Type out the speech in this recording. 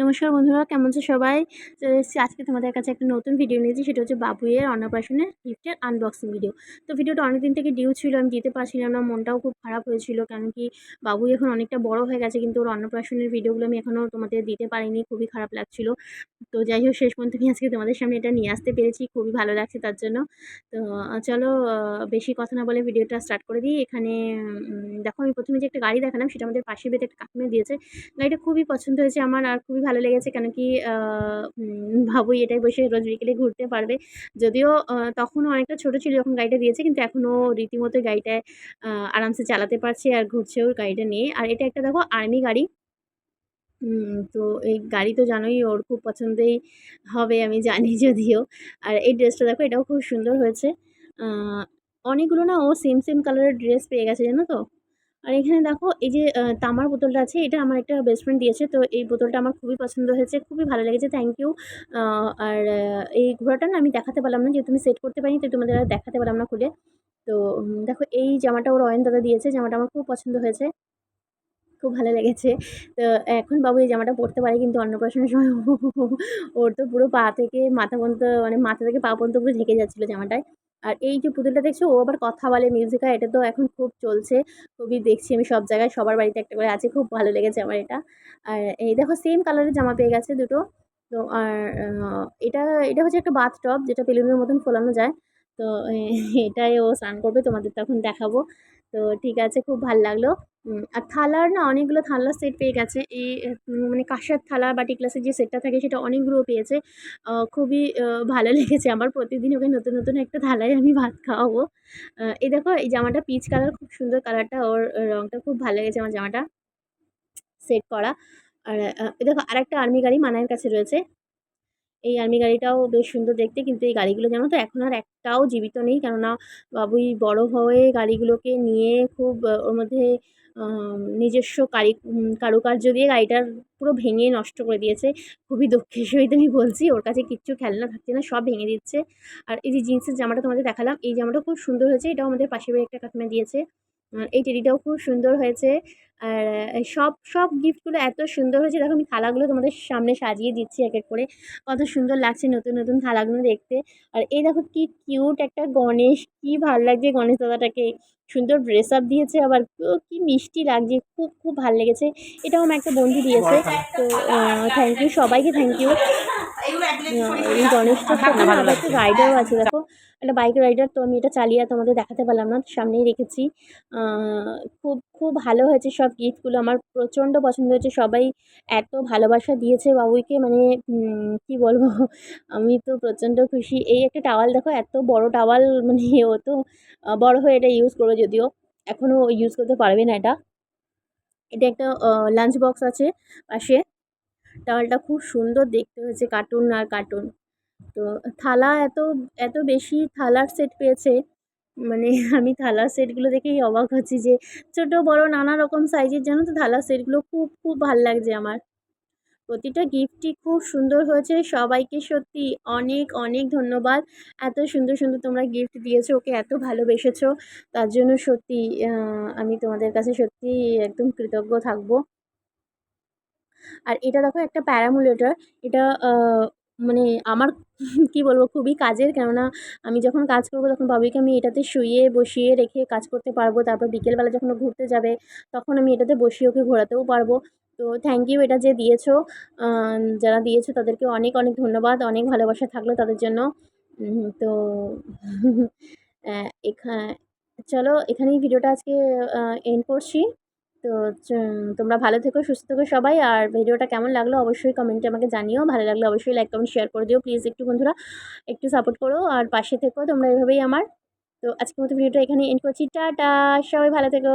নমস্কার বন্ধুরা, কেমন আছো সবাই? চলে এসেছি আজকে তোমাদের কাছে একটা নতুন ভিডিও নিয়েছি সেটা হচ্ছে বাবুয়ের অন্নপ্রাশনের গিফটের আনবক্সিং ভিডিও তো ভিডিওটা অনেকদিন থেকে ডিউ ছিল, আমি দিতে পারছিলাম না, মনটাও খুব খারাপ হয়েছিল কেন কি বাবুই এখন অনেকটা বড় হয়ে গেছে, কিন্তু ওর অন্নপ্রাশনের ভিডিওগুলো আমি এখনও তোমাদের দিতে পারিনি, খুবই খারাপ লাগছিল। তো যাই হোক, শেষ পর্যন্ত আমি আজকে তোমাদের সামনে এটা নিয়ে আসতে পেরেছি, খুবই ভালো লাগছে তার জন্য। তো চলো বেশি কথা না বলে ভিডিওটা স্টার্ট করে দিই। এখানে দেখো আমি প্রথমে যে একটা গাড়ি দেখালাম, সেটা আমাদের পাশে বেঁধে একটা কাকিমে দিয়েছে। গাড়িটা খুবই পছন্দ হয়েছে আমার, আর খুবই ভালো লেগেছে কেন কি ভাবুই এটাই বসে রোজ বিকেলে ঘুরতে পারবে। যদিও তখনও অনেকটা ছোটো ছিল যখন গাড়িটা দিয়েছে, কিন্তু এখনও রীতিমতো গাড়িটায় আরামসে চালাতে পারছে আর ঘুরছেও গাড়িটা নিয়ে। আর এটা একটা দেখো আর্মি গাড়ি। তো এই গাড়ি তো জানোই ওর খুব পছন্দেই হবে, আমি জানি যদিও। আর এই ড্রেসটা দেখো, এটাও খুব সুন্দর হয়েছে। অনেকগুলো না ও সেম সেম কালারের ড্রেস পেয়ে গেছে, জানো তো? আর এখানে দেখো, এই যে তামার বোতলটা আছে, এটা আমার একটা বেস্ট ফ্রেন্ড দিয়েছে, তো এই বোতলটা আমার খুবই পছন্দ হয়েছে, খুবই ভালো লেগেছে থ্যাংক ইউ আর এই ঘোড়াটা না আমি দেখাতে পারলাম না, যেহেতু আমি সেট করতে পারিনি তো তোমাদের দেখাতে পারলাম না খুলে। তো দেখো, এই জামাটা ওর অয়ন দাদা দিয়েছে, জামাটা আমার খুব পছন্দ হয়েছে, খুব ভালো লেগেছে। তো এখন বাবু এই জামাটা পরতে পারে, কিন্তু অন্নপ্রাশনের সময় ওর তো পুরো পা থেকে মাথা পর্যন্ত মানে মাথা থেকে পা পর্যন্ত পুরো ঢেকে যাচ্ছিল জামাটায়। আর এই যে পুতুলটা দেখছ, ও আবার কথা বলে মিউজিক এটা তো এখন খুব চলছে, খুবই দেখছি আমি সব জায়গায়, সবার বাড়িতে একটা করে আছে, খুব ভালো লেগেছে আমার এটা। আর এই দেখো সেম কালারের জামা পেয়ে গেছে দুটো। তো আর এটা এটা হচ্ছে একটা বাথ টপ যেটা বেলুনের মতন ফোলানো যায়। তো এটাই ও স্নান করবে, তোমাদের তখন দেখাবো। তো ঠিক আছে, খুব ভালো লাগল। আর থালার না অনেকগুলো থালার সেট পেয়ে গেছে। এই মানে কাঁসার থালা, বাটি গ্লাসের যে সেটটা থাকে সেটা অনেকগুলো পেয়েছে। খুবই ভালো লেগেছে। আমার প্রতিদিন ওকে নতুন নতুন একটা থালায় আমি ভাত খাওয়াবো। এই দেখো, এই জামাটা পিচ কালার খুব সুন্দর কালারটা ওর রঙটা খুব ভালো লেগেছে আমার জামাটা সেট করা। আর দেখো, আরেকটা আর্মি গাড়ি মানায়ের কাছে রয়েছে। এই আর্মি গাড়িটাও বেশ সুন্দর দেখতে। কিন্তু এই গাড়িগুলো জানো তো, এখন আর একটাও জীবিত নেই। কেননা বাবুই বড় হয়ে গাড়িগুলোকে নিয়ে খুব ওর মধ্যে নিজস্ব কারি কারুকার্য দিয়ে গাড়িটার পুরো ভেঙে নষ্ট করে দিয়েছে। খুবই দুঃখের সহিত আমি বলছি, ওর কাছে কিচ্ছু খেলনা থাকছে না, সব ভেঙে দিচ্ছে। আর এই যে জিন্সের জামাটা তোমাদের দেখালাম, এই জামাটা খুব সুন্দর হয়েছে, এটাও আমাদের পাশের বাড়ি একটা কাকিমা দিয়েছে। এই টেডিটাও খুব সুন্দর হয়েছে। আর সব সব গিফটগুলো এত সুন্দর হয়েছে। দেখো আমি থালাগুলো তোমাদের সামনে সাজিয়ে দিচ্ছি এক এক করে কত সুন্দর লাগছে নতুন নতুন থালাগুলো দেখতে। আর এই দেখো কি কিউট একটা গণেশ কি ভালো লাগছে গণেশ দাদাটাকে। সুন্দর ড্রেস আপ দিয়েছে আবার। কি মিষ্টি লাগছে। খুব খুব ভালো লেগেছে। এটাও আমার একটা বন্ধু দিয়েছে। তো থ্যাংক ইউ সবাইকে থ্যাংক ইউ সাথে একটা রাইডারও আছে দেখো। একটা বাইক রাইডার তো আমি এটা চালিয়ে তোমাদের দেখাতে পারলাম না সামনেই রেখেছি। খুব খুব ভালো হয়েছে সব গিফটগুলো। আমার প্রচণ্ড পছন্দ হয়েছে। সবাই এত ভালোবাসা দিয়েছে বাবুইকে মানে কি বলব? আমি তো প্রচণ্ড খুশি। এই একটা টাওয়াল দেখো, এত বড় টাওয়াল মানে ও তো বড় হয়ে এটা ইউজ করবে যদিও। এখনও ইউজ করতে পারবে না এটা। এটা একটা লাঞ্চ বক্স আছে পাশে। টাওয়ালটা খুব সুন্দর দেখতে হয়েছে কার্টুন আর কার্টুন তো থালা এত এত বেশি থালার সেট পেয়েছে। মানে আমি থালা সেটগুলো দেখেই অবাক হচ্ছি যে ছোটো, বড় নানা রকম সাইজের জানো তো থালা সেটগুলো খুব খুব ভালো লাগছে আমার। প্রতিটা গিফটই খুব সুন্দর হয়েছে, সবাইকে সত্যি অনেক অনেক ধন্যবাদ। এত সুন্দর সুন্দর তোমরা গিফট দিয়েছ, ওকে এত ভালোবেসেছো। তার জন্য সত্যি আমি তোমাদের কাছে সত্যি একদম কৃতজ্ঞ থাকব। আর এটা দেখো একটা প্যারামুলেটার, এটা মানে আমার কি বলব খুবই কাজের। কেননা আমি যখন কাজ করব তখন বাবুইকে আমি এটাতে শুইয়ে বসিয়ে রেখে কাজ করতে পারব। তারপর বিকেলবেলা যখন ঘুরতে যাবে তখন আমি এটাতে বসিয়ে ওকে ঘোরাতেও পারব। তো থ্যাংক ইউ এটা যে দিয়েছ যারা দিয়েছ তাদেরকে অনেক অনেক ধন্যবাদ। অনেক ভালোবাসা থাকল তাদের জন্য। তো এখা, চলো এখানেই ভিডিওটা আজকে এন্ড করছি। তো তোমরা ভালো থেকো, সুস্থ থেকো সবাই। আর ভিডিওটা কেমন লাগল অবশ্যই কমেন্টে আমাকে জানিও। ভালো লাগলে অবশ্যই লাইক কমেন্ট শেয়ার করে দিও। প্লিজ একটু বন্ধুরা, একটু সাপোর্ট করো। আর পাশে থেকো, তোমরা এভাবেই আমার। তো আজকের মতো ভিডিওটা এখানে এন্ড করছি। টাটা! সবাই ভালো থেকো।